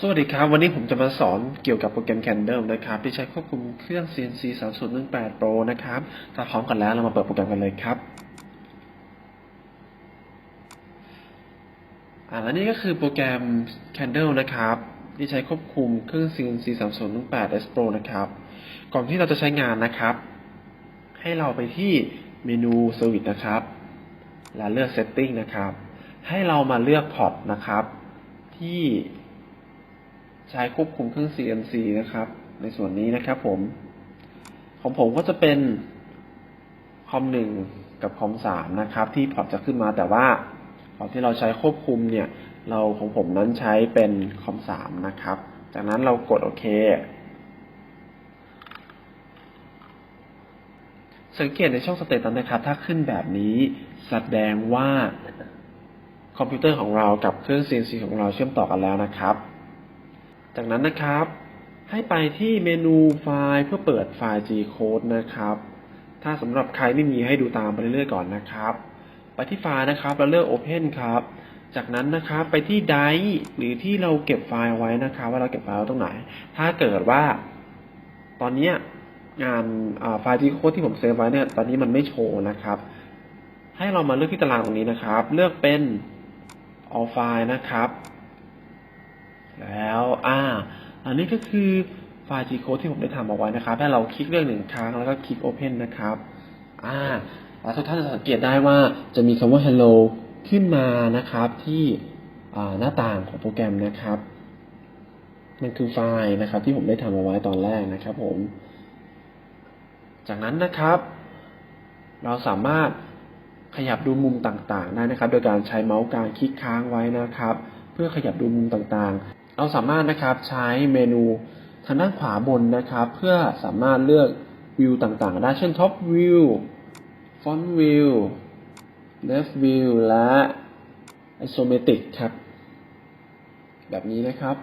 สวัสดีครับ วันนี้ผมจะมาสอนเกี่ยวกับโปรแกรม Candle นะครับ ที่ใช้ควบคุมเครื่อง CNC 3018 Pro นะครับ ถ้าพร้อมกันแล้วเรามาเปิดโปรแกรมกันเลยครับอ่าและนี่ก็คือโปรแกรม Candle นะครับ ที่ใช้ควบคุมเครื่อง CNC 3018 S Pro นะครับ ก่อนที่เราจะใช้งานนะครับ ให้เราไปที่เมนู Service นะครับ และเลือก Setting นะครับ ให้เรามาเลือกพอร์ตนะครับ ที่ ใช้ควบคุมเครื่อง CNC นะครับ ในส่วนนี้นะครับผม ของผมก็จะเป็นคอมหนึ่งกับคอมสามนะครับ ที่พอร์ตจะขึ้นมาแต่ว่าพอร์ตที่เราใช้ควบคุมเนี่ย เราของผมนั้นใช้เป็นคอมสามนะครับ จากนั้นเรากดโอเค สังเกตในช่องสเตตัสนะครับ ถ้าขึ้นแบบนี้แสดงว่าคอมพิวเตอร์ของเรากับเครื่อง CNC ของเราเชื่อมต่อกันแล้วนะครับ จากนั้นนะครับ ให้ไปที่เมนูไฟล์เพื่อเปิดไฟล์ G code นะครับ ถ้าสำหรับใครไม่มีให้ดูตามไปเรื่อยๆก่อนนะครับ ไปที่ไฟล์นะครับแล้วเลือก Open ครับ จากนั้นนะครับไปที่ Drive หรือที่เราเก็บไฟล์ไว้นะครับ ว่าเราเก็บไฟล์ไว้ตรงไหน ถ้าเกิดว่า ตอนนี้งานไฟล์ G code ที่ผมเซฟไว้เนี่ยตอนนี้มันไม่โชว์นะครับให้เรามาเลือกที่ตารางตรงนี้นะครับ เลือกเป็น all file นะครับ แล้ว อ่า อันนี้ก็คือไฟล์ G code ที่ผมได้ทำเอาไว้นะครับให้เราคลิกเลือกหนึ่งครั้งแล้วก็คลิก Open นะครับ อ่าแล้วทุกท่านจะสังเกตได้ว่าจะมีคำว่า Hello ขึ้นมานะครับที่หน้าต่างของโปรแกรมนะครับ มันคือไฟล์นะครับ ที่ผมได้ทำเอาไว้ตอนแรกนะครับ ผม จากนั้นนะครับ เราสามารถขยับดูมุมต่างๆได้นะครับ โดยการใช้เมาส์กลางคลิกค้างไว้นะครับ เพื่อขยับดูมุมต่างๆ เราสามารถนะครับใช้เมนูทางด้านขวาบนนะครับ เพื่อสามารถเลือกวิวต่างๆ ได้ เช่น Top View Front View Left View และ Isometric ครับ แบบนี้นะครับ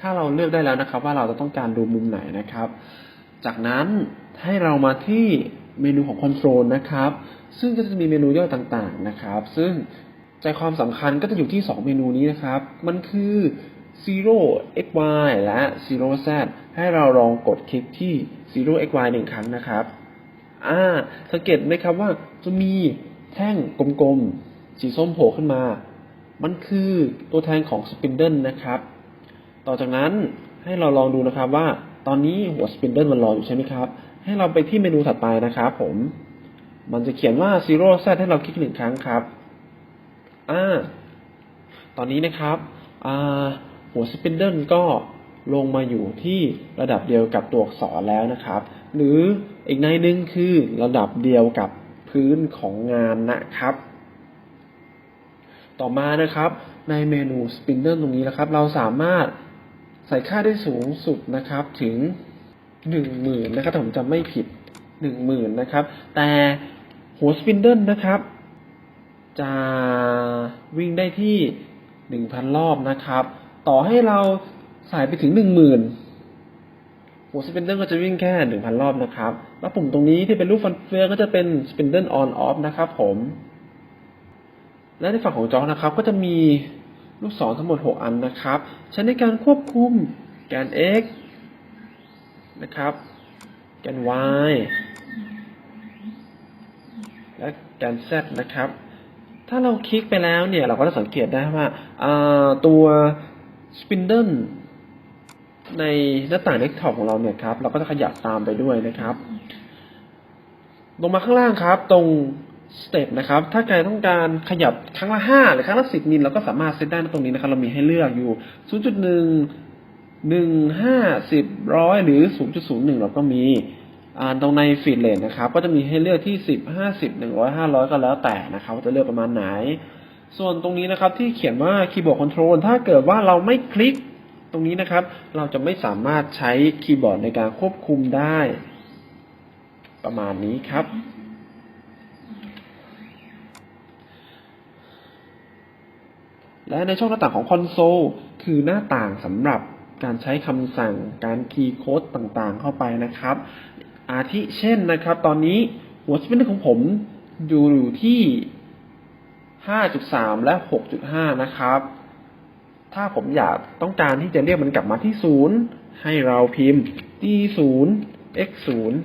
ถ้าเราเลือกได้แล้วนะครับ ว่าเราจะต้องการดูมุมไหนนะครับ จากนั้นให้เรามาที่เมนูของ Control นะครับ ซึ่งก็จะมีเมนูย่อยต่างๆนะครับ ซึ่งใจความสำคัญก็จะอยู่ที่ 2 เมนูนี้นะครับ มันคือ zero xy และ zero z ให้เราลองกดคลิกที่ zero xy หนึ่งครั้งนะครับอ่าสังเกตไหมครับว่าจะมีแท่งกลมๆ สีส้มโผล่ขึ้นมา มันคือตัวแทนของ spindle นะครับ ต่อจากนั้นให้เราลองดูนะครับว่าตอนนี้หัวสปินเดิลมันรออยู่ใช่ไหมครับ ให้เราไปที่เมนูถัดไปนะครับผม มันจะเขียนว่า zero z ให้เราคลิกหนึ่งครั้งครับ อ่า ตอนนี้นะครับ อ่า หัวสปินเดิลก็ลงมาอยู่ที่ระดับเดียวกับตัวอักษรแล้วนะครับ หรืออีกในหนึ่งคือระดับเดียวกับพื้นของงานนะครับ ต่อมานะครับ ในเมนู Spindle ตรงนี้นะครับ เราสามารถใส่ค่าได้สูงสุดนะครับถึงหนึ่งหมื่นนะครับถ้าผมจำไม่ผิดหนึ่งหมื่นนะครับ แต่หัว Spindle นะครับ จะวิ่งได้ที่หนึ่งพันรอบนะครับ ต่อให้เราใส่ไปถึงหนึ่งหมื่นหัวสปินเดิลก็จะวิ่งแค่หนึ่งพันรอบนะครับ แล้วปุ่มตรงนี้ที่เป็นรูปฟันเฟืองก็จะเป็นสปินเดิลออนออฟนะครับผม และในฝั่งของจอนะครับ ก็จะมีลูกศรทั้งหมด 6 อันนะครับ ใช้ในการควบคุมแกน x นะครับ แกน y และแกน z นะครับ ถ้าเราคลิกไปแล้วเนี่ย เราก็จะสังเกตได้ว่าตัว อ่าตัว spindle ในหน้าต่างเดสก์ท็อปของเราเนี่ยครับ เราก็จะขยับตามไปด้วยนะครับ ลงมาข้างล่างครับ ตรงสเต็ปนะครับ ถ้าใครต้องการขยับครั้งละห้าหรือครั้งละสิบมิลเราก็สามารถเซตได้ตรงนี้นะครับ เรามีให้เลือกอยู่0.1หนึ่งห้าสิบร้อยหรือ0.01เราก็มีอ่าตรงในฟีดเลนนะครับ ก็จะมีให้เลือกที่สิบห้าสิบหนึ่งร้อยห้าร้อยก็แล้วแต่นะครับว่าจะเลือกประมาณไหน ส่วนตรงนี้นะครับที่เขียนว่าคีย์บอร์ดคอนโทรลถ้าเกิดว่าเราไม่คลิกตรงนี้นะครับ เราจะไม่สามารถใช้คีย์บอร์ดในการควบคุมได้ ประมาณนี้ครับ และในช่องหน้าต่างของคอนโซลคือหน้าต่างสำหรับการใช้คำสั่งการคีย์โค้ดต่างๆเข้าไปนะครับ อาทิเช่นนะครับ ตอนนี้หัวสปินของผมอยู่อยู่ที่ 5.3 และ 6.5 นะครับ ถ้าผมอยากต้องการที่จะเรียกมันกลับมาที่ศูนย์ให้เราพิมพ์ d ศูนย์ x ศูนย์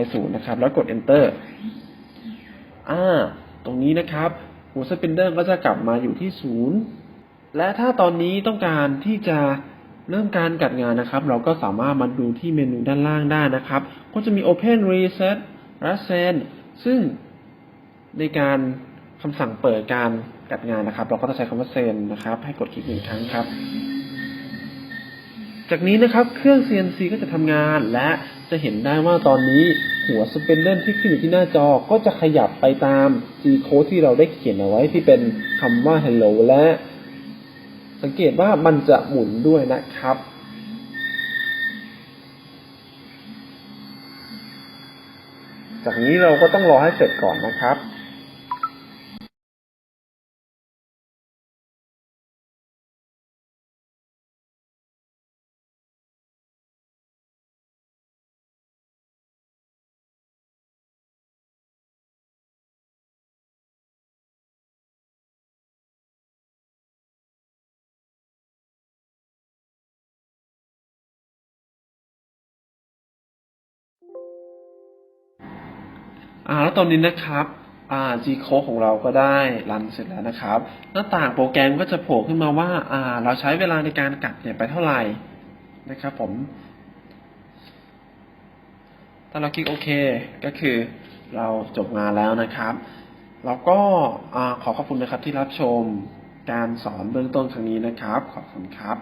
y ศูนย์นะครับ แล้วกด enter อ่า ตรงนี้นะครับ หัวสปินเดอร์ก็จะกลับมาอยู่ที่ศูนย์และถ้าตอนนี้ต้องการที่จะเริ่มการกัดงานนะครับ เราก็สามารถมาดูที่เมนูด้านล่างได้นะครับ ก็จะมี Open Reset และ Send ซึ่งในการ คำสั่งเปิดการกัดงานนะครับ เราก็จะใช้คำว่า Send นะครับ ให้กดคลิกหนึ่งครั้งครับ จากนี้นะครับเครื่อง CNC ก็จะทำงานและจะเห็นได้ว่าตอนนี้หัวสเปนเดิลที่ขึ้นอยู่ที่หน้าจอก็จะขยับไปตาม G code ที่เราได้เขียนเอาไว้ที่เป็นคำว่า hello และ สังเกตว่ามันจะหมุนด้วยนะครับจากนี้เราก็ต้องรอให้เสร็จก่อนนะครับ อ่าแล้วตอนนี้นะครับอ่า G code ของเราก็ได้รันเสร็จแล้วนะครับ หน้าต่างโปรแกรมก็จะโผล่ขึ้นมาว่าอ่า เราใช้เวลาในการกัดเนี่ยไปเท่าไหร่นะครับผมถ้าเราคลิกโอเคก็คือเราจบงานแล้วนะครับแล้วก็อ่าขอขอบคุณนะครับที่รับชมการสอนเบื้องต้นครั้งนี้นะครับ ขอบคุณครับ